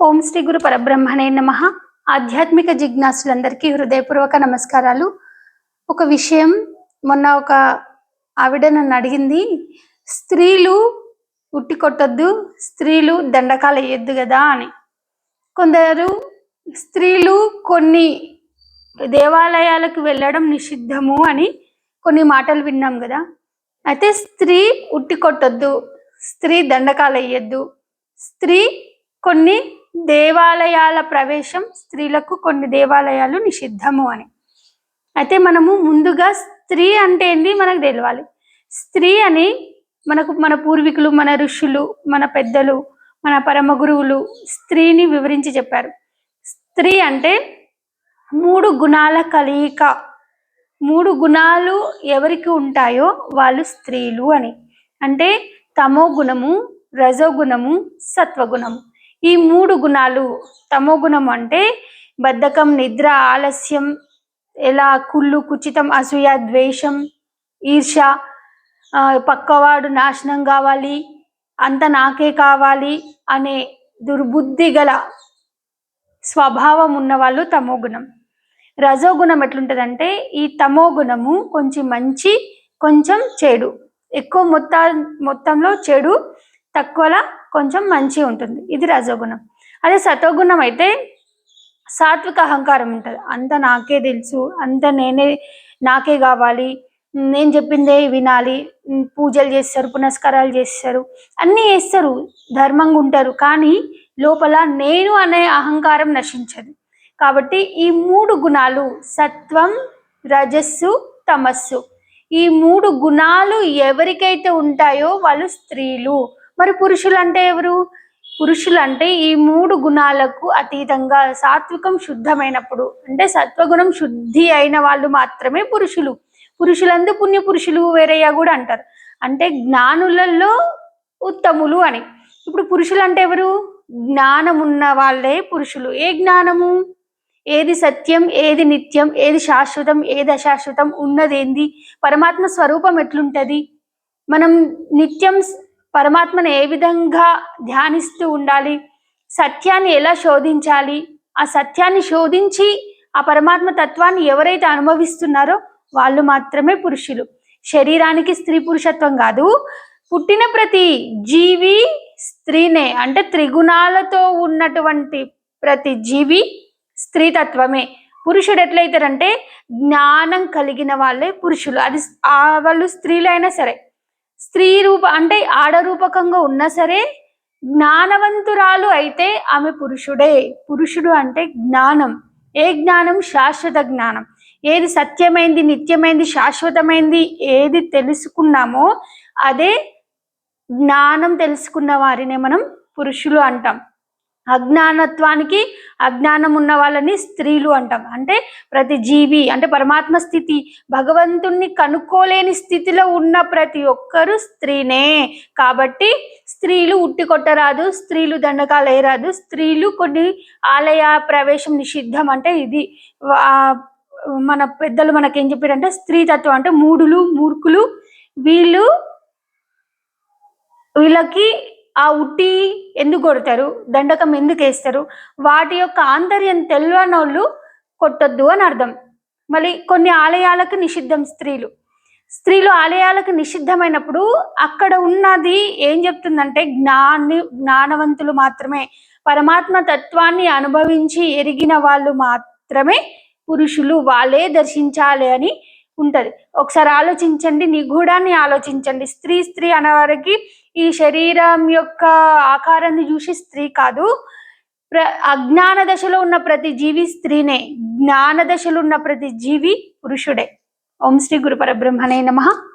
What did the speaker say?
ఓం శ్రీ గురు పరబ్రహ్మణే నమ. ఆధ్యాత్మిక జిజ్ఞాసులందరికీ హృదయపూర్వక నమస్కారాలు. ఒక విషయం మొన్న ఒక ఆవిడ నన్ను అడిగింది స్త్రీలు ఉట్టి కొట్టొద్దు స్త్రీలు దండకాలు వేయొద్దు కదా అని. కొందరు స్త్రీలు కొన్ని దేవాలయాలకు వెళ్ళడం నిషిద్ధము అని కొన్ని మాటలు విన్నాం కదా. అయితే స్త్రీ ఉట్టి కొట్టొద్దు స్త్రీ దండకాలు వేయొద్దు స్త్రీ కొన్ని దేవాలయాల ప్రవేశం స్త్రీలకు కొన్ని దేవాలయాలు నిషిద్ధము అని. అయితే మనము ముందుగా స్త్రీ అంటే ఏంది మనకు తెలవాలి. స్త్రీ అని మనకు మన పూర్వీకులు మన ఋషులు మన పెద్దలు మన పరమ గురువులు స్త్రీని వివరించి చెప్పారు. స్త్రీ అంటే మూడు గుణాల కలయిక. మూడు గుణాలు ఎవరికి ఉంటాయో వాళ్ళు స్త్రీలు అని. అంటే తమో గుణము రజోగుణము సత్వగుణము. ఈ మూడు గుణాలు తమో గుణం అంటే బద్ధకం నిద్ర ఆలస్యం ఎలా కుళ్ళు కుచితం అసూయ ద్వేషం ఈర్ష పక్కవాడు నాశనం కావాలి అంత నాకే కావాలి అనే దుర్బుద్ధి గల స్వభావం ఉన్నవాళ్ళు తమోగుణం తమో గుణం. రజోగుణం ఎట్లుంటుందంటే ఈ తమో గుణము కొంచెం మంచి కొంచెం చెడు. ఎక్కువ మొత్త మొత్తంలో చెడు తక్కువలా కొంచెం మంచి ఉంటుంది. ఇది రజోగుణం. అదే సతోగుణం అయితే సాత్విక అహంకారం ఉంటుంది. అంత నాకే తెలుసు అంత నేనే నాకే కావాలి నేను చెప్పిందే వినాలి పూజలు చేస్తారు పునస్కారాలు చేస్తారు అన్నీ చేస్తారు ధర్మంగా ఉంటారు. కానీ లోపల నేను అనే అహంకారం నశించదు. కాబట్టి ఈ మూడు గుణాలు సత్వం రజస్సు తమస్సు. ఈ మూడు గుణాలు ఎవరికైతే ఉంటాయో వాళ్ళు స్త్రీలు. మరి పురుషులు అంటే ఎవరు? పురుషులు అంటే ఈ మూడు గుణాలకు అతీతంగా సాత్వికం శుద్ధమైనప్పుడు అంటే సత్వగుణం శుద్ధి అయిన వాళ్ళు మాత్రమే పురుషులు. పురుషులందు పుణ్య పురుషులు వేరయ్యా కూడా అంటారు. అంటే జ్ఞానులలో ఉత్తములు అని. ఇప్పుడు పురుషులు అంటే ఎవరు? జ్ఞానం ఉన్న వాళ్ళే పురుషులు. ఏ జ్ఞానము? ఏది సత్యం ఏది నిత్యం ఏది శాశ్వతం ఏది అశాశ్వతం ఉన్నదేంది? పరమాత్మ స్వరూపం ఎట్లుంటది? మనం నిత్యం పరమాత్మను ఏ విధంగా ధ్యానిస్తూ ఉండాలి? సత్యాన్ని ఎలా శోధించాలి? ఆ సత్యాన్ని శోధించి ఆ పరమాత్మ తత్వాన్ని ఎవరైతే అనుభవిస్తున్నారో వాళ్ళు మాత్రమే పురుషులు. శరీరానికి స్త్రీ పురుషత్వం కాదు పుట్టిన ప్రతి జీవి స్త్రీనే. అంటే త్రిగుణాలతో ఉన్నటువంటి ప్రతి జీవి స్త్రీతత్వమే. పురుషుడు ఎట్లయితారంటే జ్ఞానం కలిగిన వాళ్ళే పురుషులు. అది ఆ వాళ్ళు స్త్రీలైనా సరే. స్త్రీ రూప అంటే ఆడరూపకంగా ఉన్నా సరే జ్ఞానవంతురాలు అయితే ఆమె పురుషుడే. పురుషుడు అంటే జ్ఞానం. ఏ జ్ఞానం? శాశ్వత జ్ఞానం. ఏది సత్యమైంది నిత్యమైంది శాశ్వతమైంది ఏది తెలుసుకున్నామో అదే జ్ఞానం తెలుసుకున్న వారినే మనం పురుషులు అంటాం. అజ్ఞానత్వానికి అజ్ఞానం ఉన్న వాళ్ళని స్త్రీలు అంటాం. అంటే ప్రతి జీవి అంటే పరమాత్మ స్థితి భగవంతుణ్ణి కనుక్కోలేని స్థితిలో ఉన్న ప్రతి ఒక్కరు స్త్రీనే. కాబట్టి స్త్రీలు ఉట్టి కొట్టరాదు స్త్రీలు దండకాలు వేయరాదు స్త్రీలు కొన్ని ఆలయ ప్రవేశం నిషిద్ధం అంటే ఇది. మన పెద్దలు మనకేం చెప్పారంటే స్త్రీ స్త్రీతత్వం అంటే మూడులు మూర్ఖులు వీళ్ళు వీళ్ళకి ఆ ఉట్టి ఎందుకు కొడతారు? దండకం ఎందుకు వేస్తారు? వాటి యొక్క ఆంతర్యం తెలియనోళ్ళు కొట్టొద్దు అని అర్థం. మళ్ళీ కొన్ని ఆలయాలకు నిషిద్ధం స్త్రీలు. స్త్రీలు ఆలయాలకు నిషిద్ధమైనప్పుడు అక్కడ ఉన్నది ఏం చెప్తుందంటే జ్ఞాని జ్ఞానవంతులు మాత్రమే. పరమాత్మ తత్వాన్ని అనుభవించి ఎరిగిన వాళ్ళు మాత్రమే పురుషులు. వాళ్ళే దర్శించాలి అని ఉంటుంది. ఒకసారి ఆలోచించండి నిగూఢాన్ని ఆలోచించండి. స్త్రీ స్త్రీ అనేవారికి ఈ శరీరం యొక్క ఆకారాన్ని చూసి స్త్రీ కాదు. ప్ర అజ్ఞాన దశలో ఉన్న ప్రతి జీవి స్త్రీనే. జ్ఞాన దశలో ఉన్న ప్రతి జీవి పురుషుడే. ఓం శ్రీ గురు పరబ్రహ్మనే నమ.